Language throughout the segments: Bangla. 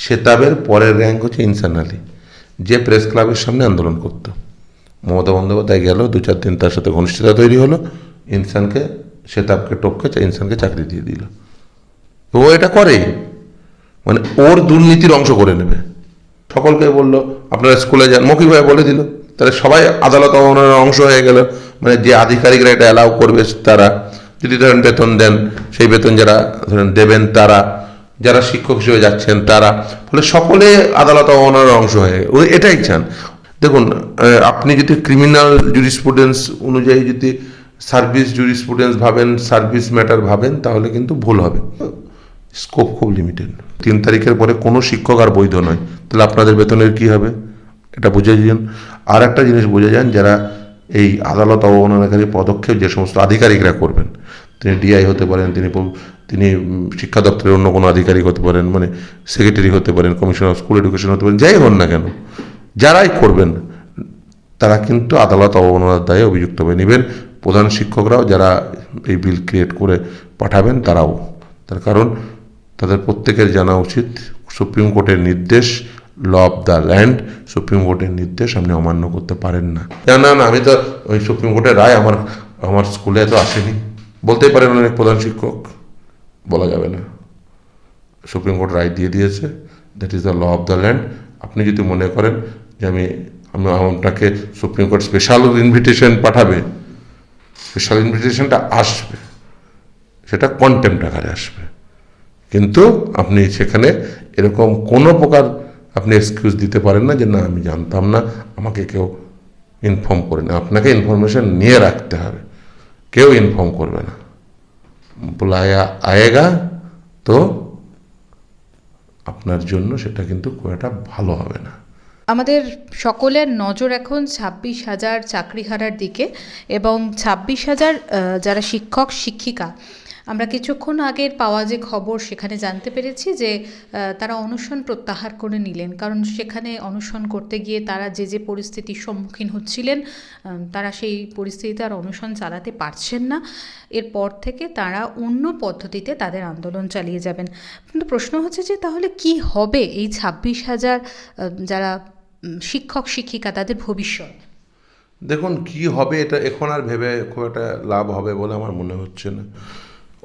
সেতাবের পরের র্যাঙ্ক হচ্ছে ইনসান আলী যে প্রেস ক্লাবের সামনে আন্দোলন করত। মমতা বন্দ্যোপাধ্যায় গেল, দু চার দিন তার সাথে ঘনিষ্ঠতা তৈরি হলো। ইনসানকে, সেতাবকে টপকে ইনসানকে চাকরি দিয়ে দিল। ও এটা করে। মানে ওর দুর্নীতির অংশ করে নেবে। সকলকে বলল, আপনারা স্কুলে যান। মৌখিকভাবে বলে দিল, তাহলে সবাই আদালত অবমাননার অংশ হয়ে গেল। মানে যে আধিকারিকরা এটা অ্যালাউ করবে তারা, যদি ধরেন বেতন দেন, সেই বেতন যারা ধরেন দেবেন তারা যারা শিক্ষক হিসেবে যাচ্ছেন, তারা ফলে সকলে আদালত অবমাননার অংশ হয়ে এটাই চান। দেখুন আপনি যদি ক্রিমিনাল জুরিসপ্রুডেন্স অনুযায়ী যদি সার্ভিস জুরিসপ্রুডেন্স ভাবেন সার্ভিস ম্যাটার ভাবেন, তাহলে কিন্তু ভুল হবে। স্কোপ খুব লিমিটেড তিন তারিখের পরে কোনো শিক্ষক আর বৈধ নয়। তাহলে আপনাদের বেতনের কি হবে? এটা বুঝে যান আর একটা জিনিস বুঝে যান, যারা এই আদালত অবমাননাকারী পদক্ষেপ যে সমস্ত আধিকারিকরা করবেন, তিনি ডিআই হতে পারেন, তিনি তিনি শিক্ষা দপ্তরের অন্য কোনো আধিকারিক হতে পারেন মানে সেক্রেটারি হতে পারেন কমিশনার অফ স্কুল এডুকেশন হতে পারেন, যাই হন না কেন, যারাই করবেন, তারা কিন্তু আদালত অবমাননার দায়ে অভিযুক্ত হয়ে নেবেন। প্রধান শিক্ষকরাও যারা এই বিল ক্রিয়েট করে পাঠাবেন, তারাও। তার কারণ, তাদের প্রত্যেকের জানা উচিত, সুপ্রিম কোর্টের নির্দেশ law of the land supreme কোর্টের নির্দেশ আপনি অমান্য করতে পারেন না। না না আমি তো ওই সুপ্রিম কোর্টের রায় আমার আমার স্কুলে তো আসেনি। বলতেই পারেন অনেক প্রধান শিক্ষক। বলা যাবে না। সুপ্রিম কোর্ট রায় দিয়ে দিয়েছে that is the law of the land আপনি যদি মনে করেন যে আমি আমি আপনাকে সুপ্রিম কোর্ট স্পেশাল ইনভিটেশন পাঠাবে স্পেশাল ইনভিটেশনটা আসবে, সেটা কন্টেম্ট আকারে আসবে। কিন্তু আপনি সেখানে এরকম কোনো প্রকার আপনি এক্সকিউজ দিতে পারেন না যে, না, আমি জানতাম না, আমাকে কেউ ইনফর্ম করে না। আপনাকে ইনফরমেশন নিয়ে রাখতে হবে। কেউ ইনফর্ম করবে না। বুলায়া আয়েগা তো আপনার জন্য সেটা কিন্তু খুব ভালো হবে না। আমাদের সকলের নজর এখন ছাব্বিশ হাজার চাকরি চাকরিহারার দিকে এবং ছাব্বিশ হাজার যারা শিক্ষক, শিক্ষিকা আমরা কিছুক্ষণ আগের পাওয়া যে খবর সেখানে জানতে পেরেছি যে তারা অনশন প্রত্যাহার করে নিলেন। কারণ সেখানে অনশন করতে গিয়ে তারা যে যে পরিস্থিতির সম্মুখীন হচ্ছিলেন তারা সেই পরিস্থিতিতে আর অনশন চালাতে পারছেন না। এরপর থেকে তারা অন্য পদ্ধতিতে তাদের আন্দোলন চালিয়ে যাবেন। কিন্তু প্রশ্ন হচ্ছে যে, তাহলে কি হবে এই ছাব্বিশ হাজার যারা শিক্ষক, শিক্ষিকা, তাদের ভবিষ্যৎ? দেখুন, কি হবে এটা এখন আর ভেবে খুব একটা লাভ হবে বলে আমার মনে হচ্ছে না।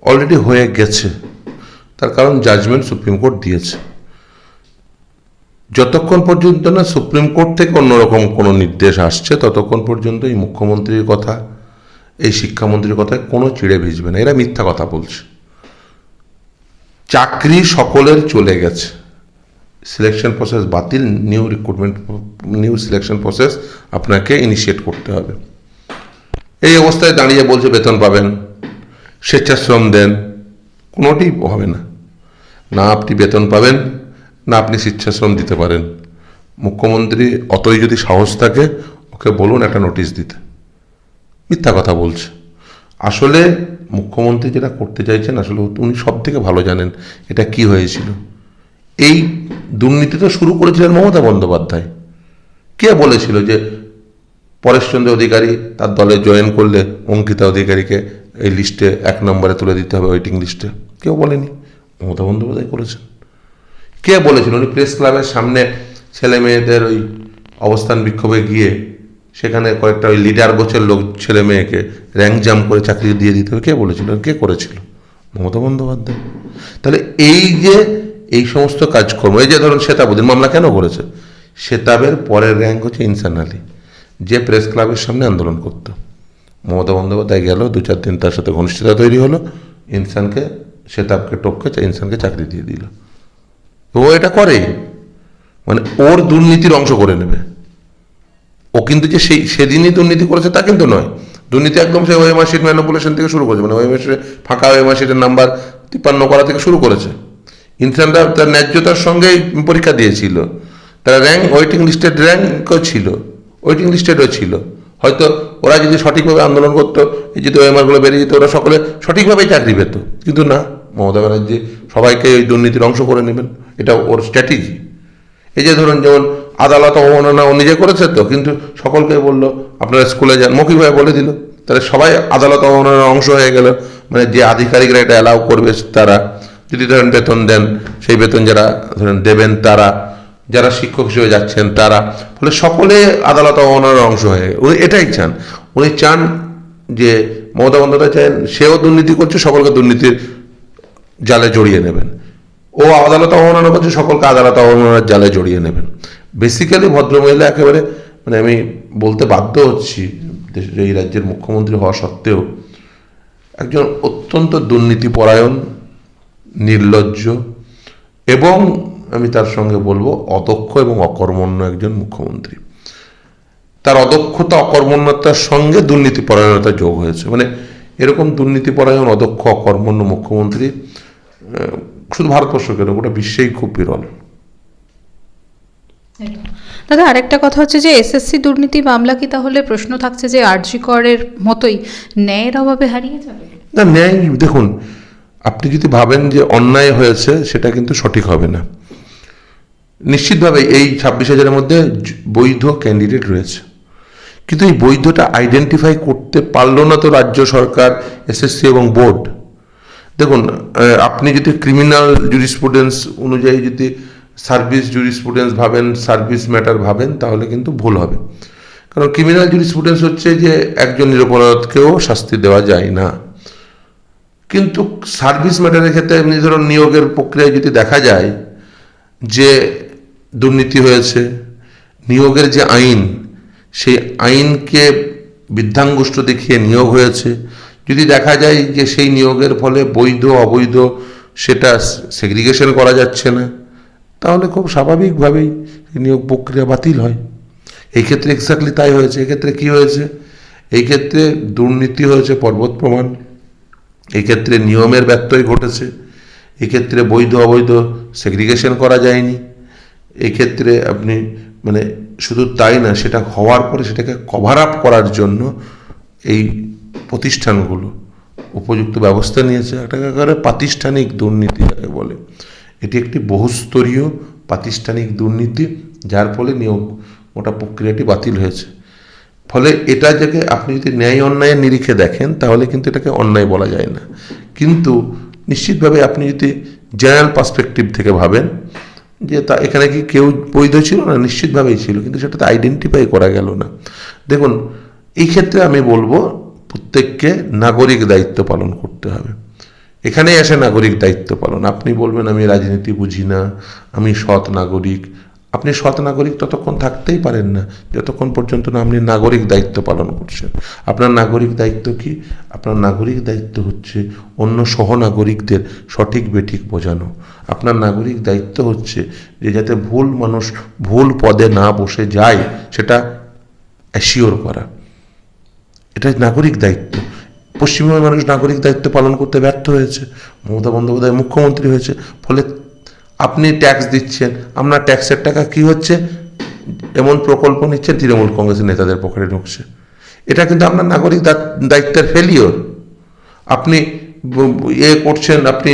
অলরেডি হয়ে গেছে। তার কারণ জাজমেন্ট সুপ্রিম কোর্ট দিয়েছে। যতক্ষণ পর্যন্ত না সুপ্রিম কোর্ট থেকে অন্যরকম কোনো নির্দেশ আসছে, ততক্ষণ পর্যন্ত এই মুখ্যমন্ত্রীর কথা, এই শিক্ষামন্ত্রীর কথায় কোনো চিড়ে ভিজবে না। এরা মিথ্যা কথা বলছে। চাকরি সকলের চলে গেছে। সিলেকশন প্রসেস বাতিল new recruitment new selection process আপনাকে ইনিশিয়েট করতে হবে। এই অবস্থায় দাঁড়িয়ে বলছে, বেতন পাবেন। স্বেচ্ছাশ্রম দেন কোনোটি হবে না। না আপনি বেতন পাবেন, না আপনি স্বেচ্ছাশ্রম দিতে পারেন। মুখ্যমন্ত্রী অতই যদি সাহস থাকে, ওকে বলুন একটা নোটিশ দিতে। মিথ্যা কথা বলছে। আসলে মুখ্যমন্ত্রী যেটা করতে চাইছেন, আসলে উনি সব থেকে ভালো জানেন এটা কি হয়েছিল। এই দুর্নীতি তো শুরু করেছিলেন মমতা বন্দ্যোপাধ্যায়। কে বলেছিল যে পরেশচন্দ্র অধিকারী তার দলে জয়েন করলে অঙ্কিতা অধিকারীকে এই লিস্টে এক নম্বরে তুলে দিতে হবে ওয়েটিং লিস্টে। কেউ বলেনি। মমতা বন্দ্যোপাধ্যায় করেছেন। কে বলেছিল? উনি প্রেস ক্লাবের সামনে ছেলে মেয়েদের ওই অবস্থান বিক্ষোভে গিয়ে সেখানে কয়েকটা ওই লিডার গোছের লোক, ছেলে মেয়েকে র্যাঙ্ক জাম করে চাকরি দিয়ে দিতে হবে। কে বলেছিল? কে করেছিল? মমতা বন্দ্যোপাধ্যায়। তাহলে এই যে এই সমস্ত কাজকর্ম, এই যে ধরুন শ্বেতাবুদ্দিন মামলা কেন করেছে? শ্বেতাবের পরের র্যাঙ্ক হচ্ছে ইনসান আলী যে প্রেস ক্লাবের সামনে আন্দোলন করতো। মমতা বন্দ্যোপাধ্যায় গেল, দু চার দিন তার সাথে ঘনিষ্ঠতা তৈরি হলো, ইনসানকে শ্বেতাবকে টপকে চা- ইনসানকে চাকরি দিয়ে দিল। ও এটা করে মানে ওর দুর্নীতির অংশ করে নেবে। ও কিন্তু যে সেই, সেদিনই দুর্নীতি করেছে তা কিন্তু নয়। দুর্নীতি একদম সেই ওয়েমার শিট ম্যানিপুলেশন থেকে শুরু করেছে মানে ওয়েমার ফাঁকা ওয়েমার শিটের নাম্বার তিপ্পান্ন করা থেকে শুরু করেছে। ইনসানরা তার ন্যায্যতার সঙ্গেই পরীক্ষা দিয়েছিল। তারা র্যাঙ্ক ওয়েটিং লিস্টেড র্যাঙ্কও ছিল ওয়েটিং লিস্টেডও ছিল। হয়তো ওরা যদি সঠিকভাবে আন্দোলন করতো, এই যদি ওয়েমারগুলো বেরিয়ে যেত, ওরা সকলে সঠিকভাবেই চাকরি পেত। কিন্তু না, মমতা ব্যানার্জি সবাইকে এই দুর্নীতির অংশ করে নেবেন। এটা ওর স্ট্র্যাটেজি এই যে ধরুন, যেমন আদালত অবমাননা ও নিজে করেছে তো, কিন্তু সকলকে বলল, আপনারা স্কুলে যান। মৌখিকভাবে বলে দিল। তাহলে সবাই আদালত অবমাননার অংশ হয়ে গেল। মানে যে আধিকারিকরা এটা অ্যালাউ করবে তারা, যদি ধরেন বেতন দেন, সেই বেতন যারা ধরেন দেবেন তারা যারা শিক্ষক হিসেবে যাচ্ছেন, তারা, ফলে সকলে আদালত অবমাননার অংশ হয়ে, উনি এটাই চান। উনি চান যে মমতা বন্দ্যোপাধ্যায় সেও দুর্নীতি করছে, সকলকে দুর্নীতির জালে জড়িয়ে নেবেন। ও আদালত অবমাননা করছে, সকলকে আদালত অবমাননার জালে জড়িয়ে নেবেন। বেসিক্যালি ভদ্রমহিলা একেবারে মানে আমি বলতে বাধ্য হচ্ছি, দেশ- এই রাজ্যের মুখ্যমন্ত্রী হওয়া সত্ত্বেও, একজন অত্যন্ত দুর্নীতিপরায়ণ, নির্লজ্জ এবং আমি তার সঙ্গে বলব অদক্ষ এবং অকর্মণ্য একজন মুখ্যমন্ত্রী। তার অদক্ষতা অকর্মণ্যতার সঙ্গে দুর্নীতিপরায়ণতা যোগ হয়েছে। মানে এরকম দুর্নীতিপরায়ণ অদক্ষ অকর্মণ্য মুখ্যমন্ত্রী শুধু ভারতবর্ষ কেন গোটা বিশ্বেই খুব বিরল। দাদা আরেকটা কথা হচ্ছে যে এসএসসি দুর্নীতি মামলা কি তাহলে প্রশ্ন থাকছে যে আরজি করের মতোই ন্যায়ের অভাবে হারিয়ে যাবে? না ন্যায় দেখুন আপনি যদি ভাবেন যে অন্যায় হয়েছে সেটা কিন্তু সঠিক হবে না। নিশ্চিতভাবে এই ছাব্বিশ হাজারের মধ্যে বৈধ ক্যান্ডিডেট রয়েছে। কিন্তু এই বৈধটা আইডেন্টিফাই করতে পারল না তো রাজ্য সরকার এসএসসি এবং বোর্ড দেখুন আপনি যদি ক্রিমিনাল জুরিসপ্রুডেন্স অনুযায়ী যদি সার্ভিস জুরিসপ্রুডেন্স ভাবেন সার্ভিস ম্যাটার ভাবেন, তাহলে কিন্তু ভুল হবে। কারণ ক্রিমিনাল জুরিসপ্রুডেন্স হচ্ছে যে একজন নিরপরাধকেও শাস্তি দেওয়া যায় না। কিন্তু সার্ভিস ম্যাটারের ক্ষেত্রে এমনি ধরুন নিয়োগের প্রক্রিয়ায় যদি দেখা যায় যে দুর্নীতি হয়েছে। নিয়োগের যে আইন, সেই আইনকে বৃদ্ধাঙ্গুষ্ট দেখিয়ে নিয়োগ হয়েছে। যদি দেখা যায় যে সেই নিয়োগের ফলে বৈধ, অবৈধ সেটা সেগ্রিগেশন করা যাচ্ছে না, তাহলে খুব স্বাভাবিকভাবেই নিয়োগ প্রক্রিয়া বাতিল হয়। এই ক্ষেত্রে এক্স্যাক্টলি তাই হয়েছে। এক্ষেত্রে কি হয়েছে? এই ক্ষেত্রে দুর্নীতি হয়েছে পর্বত প্রমাণ। এক্ষেত্রে নিয়মের ব্যত্যয় ঘটেছে। এক্ষেত্রে বৈধ, অবৈধ সেগ্রিগেশন করা যায়নি। এক্ষেত্রে আপনি মানে শুধু তাই না, সেটা হওয়ার পরে সেটাকে কভার আপ করার জন্য এই প্রতিষ্ঠানগুলো উপযুক্ত ব্যবস্থা নিয়েছে। একটা একেবারে প্রাতিষ্ঠানিক দুর্নীতি যাকে বলে। এটি একটি বহুস্তরীয় প্রাতিষ্ঠানিক দুর্নীতি, যার ফলে নিয়োগ ওটা প্রক্রিয়াটি বাতিল হয়েছে। ফলে এটা যাকে আপনি যদি ন্যায় অন্যায়ের নিরিখে দেখেন, তাহলে কিন্তু এটাকে অন্যায় বলা যায় না। কিন্তু নিশ্চিতভাবে আপনি যদি জেনারেল পার্সপেক্টিভ থেকে ভাবেন যে তা এখানে কি কেউ বৈধ ছিল না? নিশ্চিতভাবেই ছিল, কিন্তু সেটা তো আইডেন্টিফাই করা গেল না। দেখুন, এই ক্ষেত্রে আমি বলব, প্রত্যেককে নাগরিক দায়িত্ব পালন করতে হবে। এখানেই আসে নাগরিক দায়িত্ব পালন। আপনি বলবেন, আমি রাজনীতি বুঝি না, আমি সৎ নাগরিক। আপনি সৎ নাগরিক ততক্ষণ থাকতেই পারেন না, যতক্ষণ পর্যন্ত না আপনি নাগরিক দায়িত্ব পালন করছেন। আপনার নাগরিক দায়িত্ব কি? আপনার নাগরিক দায়িত্ব হচ্ছে অন্য সহনাগরিকদের সঠিক বেঠিক বোঝানো। আপনার নাগরিক দায়িত্ব হচ্ছে যে যাতে ভুল মানুষ ভুল পদে না বসে যায়, সেটা অ্যাসিওর করা। এটা নাগরিক দায়িত্ব। পশ্চিমবঙ্গের মানুষ নাগরিক দায়িত্ব পালন করতে ব্যর্থ হয়েছে। মমতা বন্দ্যোপাধ্যায় মুখ্যমন্ত্রী হয়েছে, ফলে আপনি ট্যাক্স দিচ্ছেন, আপনার ট্যাক্সের টাকা কি হচ্ছে? এমন প্রকল্প নিচ্ছেন তৃণমূল কংগ্রেসের নেতাদের পকেটে ঢুকছে। এটা কিন্তু আপনার নাগরিক দায়িত্বের ফেলিওর আপনি ইয়ে করছেন, আপনি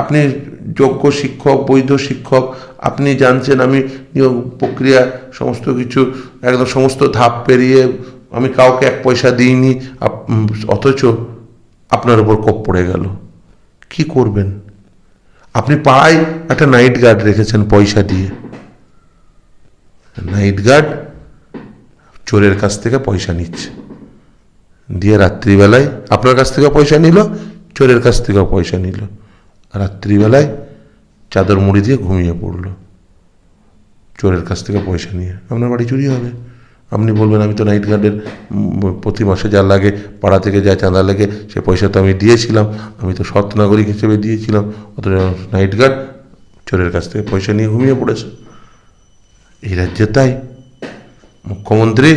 আপনি যোগ্য শিক্ষক, বৈধ শিক্ষক, আপনি জানছেন আমি নিয়োগ প্রক্রিয়া সমস্ত কিছু, একদম সমস্ত ধাপ পেরিয়ে আমি কাউকে এক পয়সা দিইনি অথচ আপনার উপর কোপ পড়ে গেল। কি করবেন? আপনি পাড়ায় একটা নাইট গার্ড রেখেছেন পয়সা দিয়ে। নাইট গার্ড চোরের কাছ থেকে পয়সা নিচ্ছে। দিয়ে রাত্রিবেলায় আপনার কাছ থেকে পয়সা নিল, চোরের কাছ থেকেও পয়সা নিল। রাত্রিবেলায় চাদর মুড়ি দিয়ে ঘুমিয়ে পড়ল। চোরের কাছ থেকে পয়সা নিয়ে। আপনার বাড়ি চুরি হবে। আপনি বলবেন, আমি তো নাইট গার্ডের প্রতি মাসে যা লাগে, পাড়া থেকে যা চাঁদা লাগে, সে পয়সা তো আমি দিয়েছিলাম। আমি তো সৎ নাগরিক হিসেবে দিয়েছিলাম। অথচ নাইট গার্ড চোরের কাছ থেকে পয়সা নিয়ে ঘুমিয়ে পড়েছে। এই রাজ্যে তাই মুখ্যমন্ত্রী,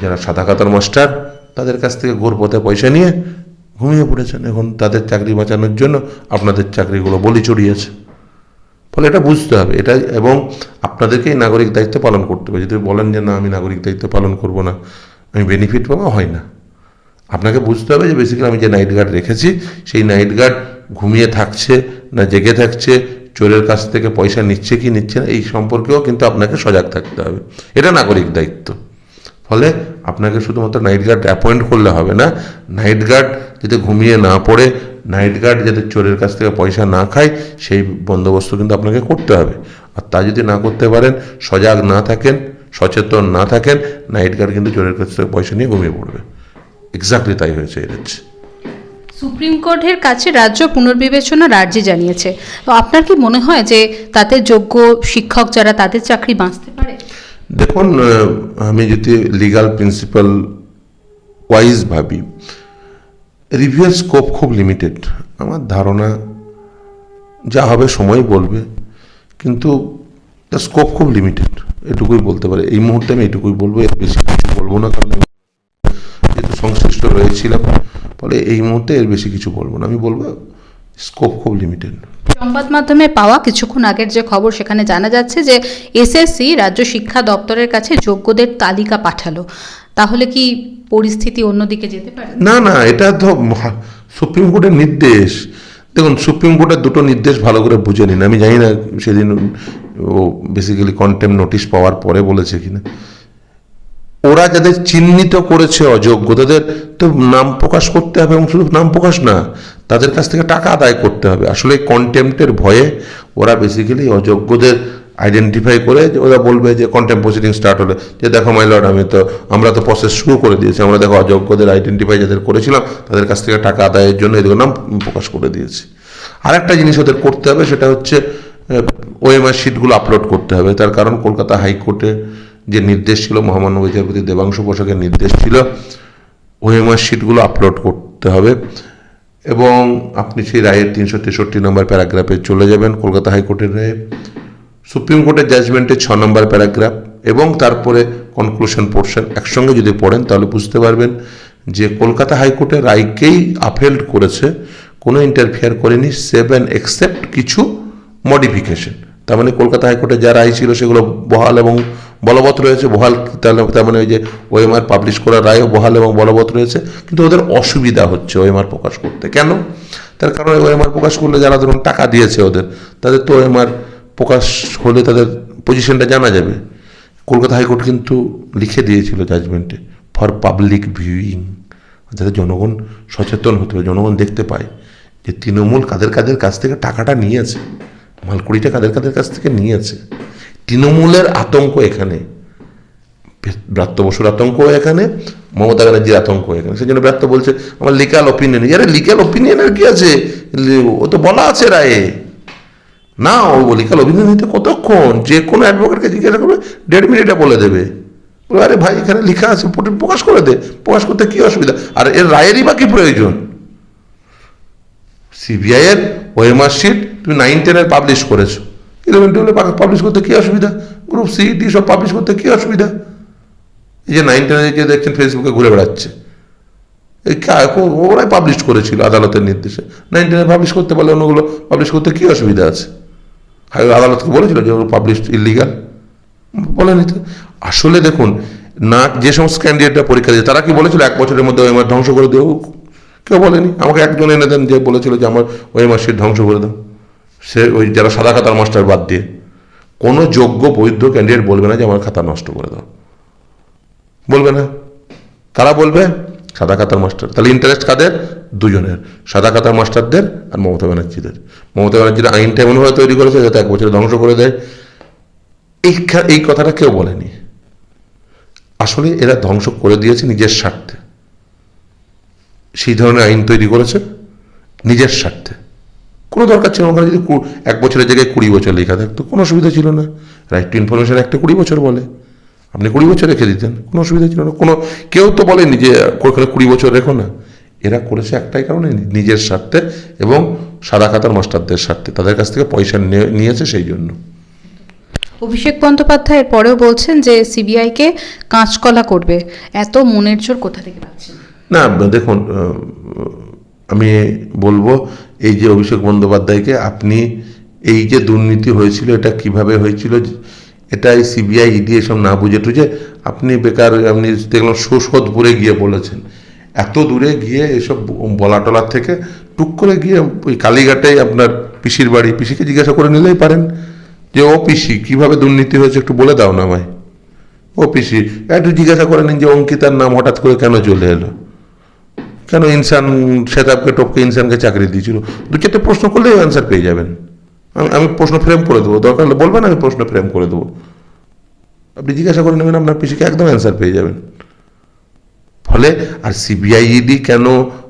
যারা সাদা কাতার মাস্টার, তাদের কাছ থেকে গোরপথে পয়সা নিয়ে ঘুমিয়ে পড়েছেন। এখন তাদের চাকরি বাঁচানোর জন্য আপনাদের চাকরিগুলো বলি চড়িয়েছে। ফলে এটা বুঝতে হবে। এটা এবং আপনাদেরকেই নাগরিক দায়িত্ব পালন করতে হবে। যদি বলেন যে, না, আমি নাগরিক দায়িত্ব পালন করব না, আমি বেনিফিট পাবো, হয় না। আপনাকে বুঝতে হবে যে বেসিক্যালি আমি যে নাইট গার্ড রেখেছি, সেই নাইট গার্ড ঘুমিয়ে থাকছে না জেগে থাকছে, চোরের কাছ থেকে পয়সা নিচ্ছে কি নিচ্ছে না, এই সম্পর্কেও কিন্তু আপনাকে সজাগ থাকতে হবে। এটা নাগরিক দায়িত্ব। ফলে আপনাকে শুধুমাত্র নাইট গার্ড অ্যাপয়েন্ট করলে হবে না। নাইট গার্ড যাতে ঘুমিয়ে না পড়ে নাইট গার্ড যাতে চোরের কাছ থেকে পয়সা না খায় সেই বন্দোবস্ত কিন্তু আপনাকে করতে হবে। আর তা যদি না করতে পারেন সজাগ না থাকেন সচেতন না থাকেন নাইট গার্ড কিন্তু চোরের কাছ থেকে পয়সা নিয়ে ঘুমিয়ে পড়বে। এক্স্যাক্টলি তাই হয়েছে এর হচ্ছে সুপ্রিম কোর্টের কাছে রাজ্য পুনর্বিবেচনার আর্জি জানিয়েছে। তো আপনার কি মনে হয় যে তাতে যোগ্য শিক্ষক যারা তাদের চাকরি বাঁচতে পারে? দেখুন আমি যদি লিগাল প্রিন্সিপাল ওয়াইজ ভাবি রিভিউয়ের স্কোপ খুব লিমিটেড আমার ধারণা, যা হবে সময় বলবে, কিন্তু স্কোপ খুব লিমিটেড এটুকুই বলতে পারে। এই মুহূর্তে আমি এটুকুই বলব, এর বেশি কিছু বলব না, কারণ যেহেতু সংশ্লিষ্ট রয়েছিলাম, ফলে এই মুহূর্তে এর বেশি কিছু বলব না। আমি বলব স্কোপ খুব লিমিটেড সংবাদ মাধ্যমে পাওয়া কিছুক্ষণ আগের যে খবর, সেখানে জানা যাচ্ছে যে এসএসসি রাজ্য শিক্ষা দপ্তরের কাছে যোগ্যদের তালিকা পাঠালো। তাহলে কি পরিস্থিতি অন্যদিকে যেতে পারে? না না, এটা তো সুপ্রিম কোর্টের নির্দেশ। দেখুন, সুপ্রিম কোর্টের দুটো নির্দেশ ভালো করে বুঝে নিন। আমি জানি না সেদিন ও বেসিক্যালি কন্টেম নোটিশ পাওয়ার পরে বলেছে কিনা। ওরা যাদের চিহ্নিত করেছে অযোগ্য, তাদের তো নাম প্রকাশ করতে হবে এবং শুধু নাম প্রকাশ না, তাদের কাছ থেকে টাকা আদায় করতে হবে। আসলে কন্টেম্পটের ভয়ে ওরা বেসিক্যালি অযোগ্যদের আইডেন্টিফাই করে ওরা বলবে যে কন্টেম্প প্রসিডিং স্টার্ট হলে। যে দেখো মাই লর্ড আমি তো আমরা তো প্রসেস শুরু করে দিয়েছি। আমরা দেখো অযোগ্যদের আইডেন্টিফাই যাদের করেছিলাম, তাদের কাছ থেকে টাকা আদায়ের জন্য এদের নাম প্রকাশ করে দিয়েছি। আরেকটা জিনিস ওদের করতে হবে, সেটা হচ্ছে ওএমআর শিটগুলো আপলোড করতে হবে। তার কারণ কলকাতা হাইকোর্টে যে নির্দেশ ছিল, মহামান্য বিচারপতি দেবাংশু বসাকের নির্দেশ ছিল ওএমআর শিটগুলো আপলোড করতে হবে। এবং আপনি সেই রায়ের তিনশো তেষট্টি নম্বর প্যারাগ্রাফে চলে যাবেন। কলকাতা হাইকোর্টের রায়ে সুপ্রিম কোর্টের জাজমেন্টে ছ নম্বর প্যারাগ্রাফ এবং তারপরে কনক্লুশন পোর্শন একসঙ্গে যদি পড়েন, তাহলে বুঝতে পারবেন যে কলকাতা হাইকোর্টের রায়কেই আপহেল্ড করেছে, কোনো ইন্টারফেয়ার করেনি সেভেন এক্সেপ্ট কিছু মডিফিকেশন তার মানে কলকাতা হাইকোর্টে যা রায় ছিল সেগুলো বহাল এবং বলবৎ রয়েছে। বহাল তাহলে তার মানে ওই যে ওএমআর পাবলিশ করা রায়ও বহাল এবং বলবৎ রয়েছে। কিন্তু ওদের অসুবিধা হচ্ছে ওএমআর প্রকাশ করতে। কেন? তার কারণ ওএমআর প্রকাশ করলে যারা ধরুন টাকা দিয়েছে ওদের, তাদের তো ওএমআর প্রকাশ হলে তাদের পজিশনটা জানা যাবে। কলকাতা হাইকোর্ট কিন্তু লিখে দিয়েছিল জাজমেন্টে ফর পাবলিক ভিউইং যাতে জনগণ সচেতন হতে হবে জনগণ দেখতে পায় যে তৃণমূল কাদের কাদের কাছ থেকে টাকাটা নিয়েছে, মালকুড়িটা কাদের কাদের কাছ থেকে নিয়েছে। তৃণমূলের আতঙ্ক এখানে, ব্রাত্য বসুর আতঙ্ক এখানে, মমতা ব্যানার্জির আতঙ্ক এখানে। সেই জন্য ব্রাত্য বলছে, আমার লিগাল অপিনিয়ন আরে লিগাল অপিনিয়নের কি আছে? ও তো বলা আছে রায়ে। না ও লিগাল অপিনিয়ন নিতে কতক্ষণ যে কোনো অ্যাডভোকেটকে জিজ্ঞাসা করবে দেড় মিনিটে বলে দেবে। বলে, আরে ভাই এখানে লেখা আছে প্রকাশ করে দে। প্রকাশ করতে কি অসুবিধা? আর এর রায়েরই বা কি প্রয়োজন? সিবিআই এর ওএমআর শিট তুমি নাইন টেনের পাবলিশ করেছ। ইলেভেন টুয়েলভে পাবলিশ করতে কি অসুবিধা? গ্রুপ সি ডি সব পাবলিশ করতে কি অসুবিধা? এই যে নাইন টেনে যে দেখছেন ফেসবুকে ঘুরে বেড়াচ্ছে। ওরাই পাবলিশ করেছিল আদালতের নির্দেশে। নাইন টেনে পাবলিশ করতে পারলে অন্যগুলো পাবলিশ করতে কি অসুবিধা আছে? আদালতকে বলেছিল যে পাবলিশ ইলিগাল বলেনি তো। আসলে দেখুন, না, যে সমস্ত ক্যান্ডিডেটরা পরীক্ষা দিয়েছে, তারা কি বলেছিল? এক বছরের মধ্যে ওই ওএমআর ধ্বংস করে দেবো কেউ বলেনি। আমাকে একজন এনে দেন যে বলেছিল যে আমার ওএমআর শিট ধ্বংস করে দাও। সে ওই যারা সাদা খাতার মাস্টার বাদ দিয়ে। কোনো যোগ্য, বৈধ ক্যান্ডিডেট বলবে না যে আমার খাতা নষ্ট করে দাও। বলবে না। কারা বলবে সাদা খাতার মাস্টার। তাহলে ইন্টারেস্ট কাদের? দুজনের। সাদা খাতার মাস্টারদের আর মমতা ব্যানার্জিদের। মমতা ব্যানার্জির আইনটা এমনভাবে তৈরি করেছে যাতে এক বছরে ধ্বংস করে দেয়। এই এই কথাটা কেউ বলেনি। আসলে এরা ধ্বংস করে দিয়েছে নিজের স্বার্থে। সেই ধরনের আইন তৈরি করেছে নিজের স্বার্থে। কোনো দরকার ছিল ওখানে যদি এক বছরের জায়গায় কুড়ি বছর লেখা থাকতো, কোনো অসুবিধা ছিল না। রাইট টু ইনফরমেশন একটা কুড়ি বছর বলে। আপনি কুড়ি বছর রেখে দিতেন কোনো অসুবিধা ছিল না। কোনো কেউ তো বলেনি যে ওখানে কুড়ি বছর রেখো না। এরা করেছে একটাই কারণে নিজের স্বার্থে এবং সাদা খাতার মাস্টারদের স্বার্থে। তাদের কাছ থেকে পয়সা নিয়ে- নিয়েছে সেই জন্য। অভিষেক বন্দ্যোপাধ্যায় পরেও বলছেন যে সিবিআইকে কাঁচকলা করবে। এত মনের জোর কোথা থেকে পাচ্ছেন? না দেখুন আমি বলব এই যে অভিষেক বন্দ্যোপাধ্যায়কে আপনি এই যে দুর্নীতি হয়েছিল এটা কীভাবে হয়েছিল এটা এই সিবিআই ইডি এসব না বুঝে টুঝে আপনি বেকার আপনি দেখলাম সুসোদপুরে গিয়ে বলেছেন। এত দূরে গিয়ে এসব বলা টলার থেকে টুক করে গিয়ে ওই কালীঘাটে আপনার পিসির বাড়ি, পিসিকে জিজ্ঞাসা করে নিলেই পারেন। যে, ও পিসি, কীভাবে দুর্নীতি হয়েছে একটু বলে দাও না আমায়। ও পিসি, একটু জিজ্ঞাসা করে নিন যে, অঙ্কিতার নাম হঠাৎ করে কেন চলে এলো? কেন ইনসান শেতাবকে টপকে ইনসানকে চাকরি দিয়েছিল? দু চারটে প্রশ্ন করলেই অ্যান্সার পেয়ে যাবেন। আমি আমি প্রশ্ন ফ্রেম করে দেবো। দরকার হলে বলবেন, আমি প্রশ্ন ফ্রেম করে দেবো। আপনি জিজ্ঞাসা করে নেবেন, আপনার পিসিকে একদম অ্যান্সার পেয়ে যাবেন। ফলে আর সিবিআইইডি কেন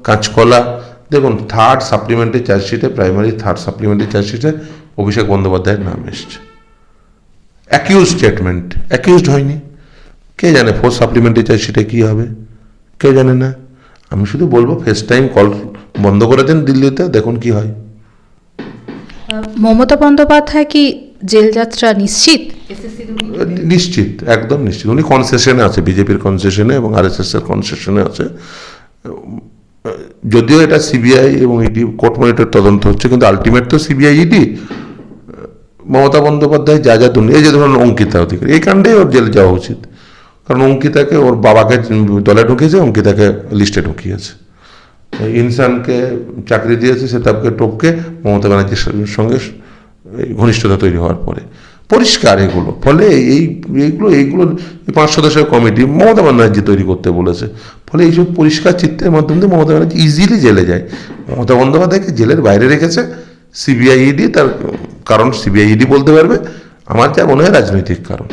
কাঁচকলা? দেখুন থার্ড সাপ্লিমেন্টারি চার্জশিটে প্রাইমারি থার্ড সাপ্লিমেন্টারি চার্জশিটে অভিষেক বন্দ্যোপাধ্যায়ের নাম এসছে। অ্যাকিউজ স্টেটমেন্ট অ্যাকিউজড হয়নি। কে জানে ফোর্থ সাপ্লিমেন্টারি চার্জশিটে কী হবে? কেউ জানে না? আমি শুধু বলব ফেস টাইম কল বন্ধ করে দিন দিল্লিতে, দেখুন কি হয়। মমতা বন্দ্যোপাধ্যায় কি জেল যাত্রা নিশ্চিত? নিশ্চিত, একদম নিশ্চিত। উনি কনসেশনে আছে বিজেপির কনসেশনে এবং আরএসএস এর কনসেশনে আছে। যদিও এটা সিবিআই এবং ইডি কোর্ট মনিটর তদন্ত হচ্ছে, কিন্তু আলটিমেট তো সিবিআই ইডি মমতা বন্দ্যোপাধ্যায় যা যা দুর্নীতি, এই যে ধরুন অঙ্কিতা অধিকারী, এই কাণ্ডেই ওর জেলে যাওয়া উচিত। কারণ অঙ্কিতাকে ওর বাবাকে দলে ঢুকিয়েছে, অঙ্কিতাকে লিস্টে ঢুকিয়েছে। ইনসানকে চাকরি দিয়েছে, সে তাকে টপকে মমতা ব্যানার্জির সঙ্গে ঘনিষ্ঠতা তৈরি হওয়ার পরে। পরিষ্কার এগুলো। ফলে এই, এইগুলো এইগুলো পাঁচ সদস্যের কমিটি মমতা ব্যানার্জি তৈরি করতে বলেছে। ফলে এইসব পরিষ্কার চিত্রের মাধ্যমে মমতা ব্যানার্জি ইজিলি জেলে যায়। মমতা বন্দ্যোপাধ্যায়কে জেলের বাইরে রেখেছে। সিবিআই ইডি তার কারণ সিবিআইইডি বলতে পারবে। আমার যা মনে হয় রাজনৈতিক কারণ।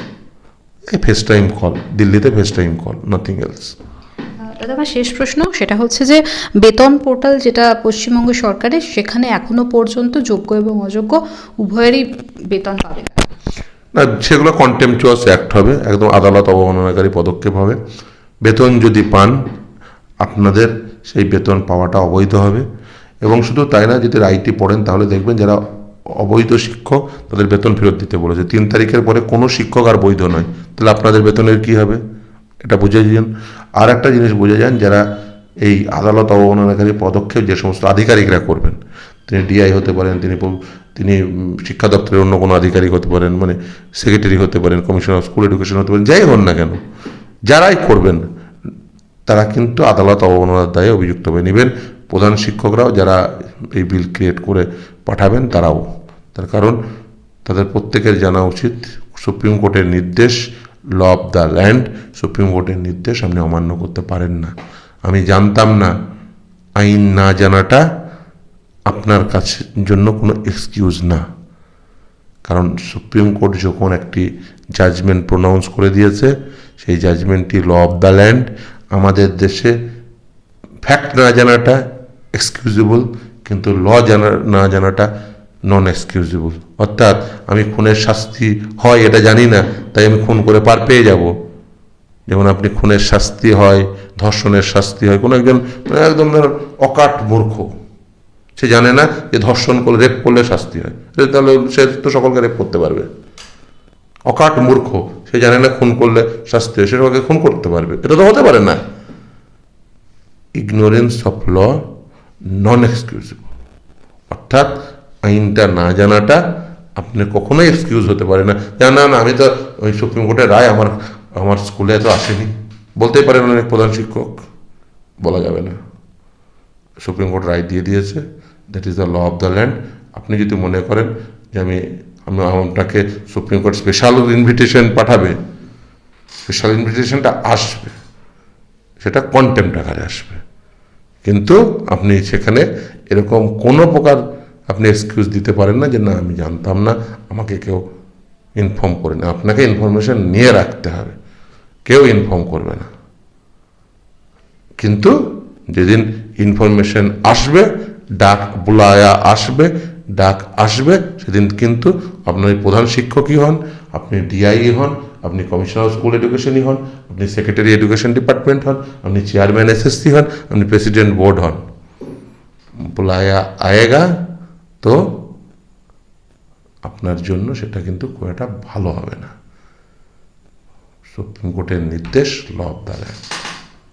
এই ফেস টাইম কল দিল্লিতে face time call nothing else দাদা আমার শেষ প্রশ্ন সেটা হচ্ছে যে, বেতন পোর্টাল যেটা পশ্চিমবঙ্গ সরকারের, সেখানে এখনও পর্যন্ত যোগ্য এবং অযোগ্য উভয়েরই বেতন পাবে। না। সেগুলো কন্টেম্পচুয়াস অ্যাক্ট হবে, একদম আদালত অবমাননাকারী পদক্ষেপ হবে। বেতন যদি পান, আপনাদের সেই বেতন পাওয়াটা অবৈধ হবে। এবং শুধু তাই না, যদি রাইটি পড়েন, তাহলে দেখবেন যারা অবৈধ শিক্ষক, তাদের বেতন ফেরত দিতে বলেছে। তিন তারিখের পরে কোনো শিক্ষক আর বৈধ নয়। তাহলে আপনাদের বেতনের কি হবে? এটা বুঝে যান আর একটা জিনিস বুঝে যান, যারা এই আদালত অবমাননাকারী পদক্ষেপ যে সমস্ত আধিকারিকরা করবেন, তিনি ডিআই হতে পারেন, তিনি তিনি শিক্ষা দপ্তরের অন্য কোনো আধিকারিক হতে পারেন মানে সেক্রেটারি হতে পারেন, কমিশনার অফ স্কুল এডুকেশন হতে পারেন, যাই হন না কেন, যারাই করবেন, তারা কিন্তু আদালত অবমাননার দায়ে অভিযুক্ত হয়ে নেবেন। প্রধান শিক্ষকরাও যারা এই বিল ক্রিয়েট করে পাঠাবেন, তারাও। তার কারণ, তাদের প্রত্যেকের জানা উচিত, সুপ্রিম কোর্টের নির্দেশ law of the land supreme কোর্টের নির্দেশ আপনি অমান্য করতে পারেন না। আমি জানতাম না, আইন না জানাটা আপনার কাছে জন্য কোনো এক্সকিউজ না। কারণ সুপ্রিম কোর্ট যখন একটি জাজমেন্ট প্রোনাউন্স করে দিয়েছে, সেই জাজমেন্টটি ল অফ দ্য ল্যান্ড আমাদের দেশে ফ্যাক্ট না জানাটা এক্সকিউজেবল কিন্তু ল জানা না জানাটা নন এক্সকিউজেবল অর্থাৎ আমি খুনের শাস্তি হয় এটা জানি না, তাই আমি খুন করে পার পেয়ে যাব। যেমন আপনি খুনের শাস্তি হয়, ধর্ষণের শাস্তি হয়, কোনো একজন, একদম অকাট মূর্খ, সে জানে না যে ধর্ষণ করলে, রেপ করলে শাস্তি হয়। তাহলে সে তো সকলকে রেপ করতে পারবে। অকাট মূর্খ, সে জানে না খুন করলে শাস্তি হয়, সে সবাইকে খুন করতে পারবে। এটা তো হতে পারে না। ইগনোরেন্স অফ ল নন এক্সকিউজেবল অর্থাৎ আইনটা না জানাটা আপনি কখনোই এক্সকিউজ হতে পারে না। যে না না, আমি তো ওই সুপ্রিম কোর্টের রায় আমার আমার স্কুলে তো আসেনি। বলতেই পারেন অনেক প্রধান শিক্ষক, বলা যাবে না। সুপ্রিম কোর্ট রায় দিয়ে দিয়েছে that is the law of the land আপনি যদি মনে করেন যে আমি আমি আপনাকে সুপ্রিম কোর্ট স্পেশাল ইনভিটেশন পাঠাবে স্পেশাল ইনভিটেশনটা আসবে, সেটা কন্টেম্প আকারে আসবে। কিন্তু আপনি সেখানে এরকম কোনো প্রকার আপনি এক্সকিউজ দিতে পারেন না যে, না, আমি জানতাম না, আমাকে কেউ ইনফর্ম করে না। আপনাকে ইনফরমেশন নিয়ে রাখতে হবে। কেউ ইনফর্ম করবে না। কিন্তু যেদিন ইনফরমেশন আসবে, ডাক বুলায়া আসবে, ডাক আসবে, সেদিন কিন্তু আপনার প্রধান শিক্ষকই হন, আপনি ডিআই হন, আপনি কমিশনার স্কুল এডুকেশনই হন, আপনি সেক্রেটারি এডুকেশন ডিপার্টমেন্ট হন, আপনি চেয়ারম্যান এসএসসি হন, আপনি প্রেসিডেন্ট বোর্ড হন। বুলায়া আয়েগা তো আপনার জন্য সেটা কিন্তু খুব একটা ভালো হবে না। সুপ্রিম কোর্টের নির্দেশ ল অফ দ্য ল্যান্ড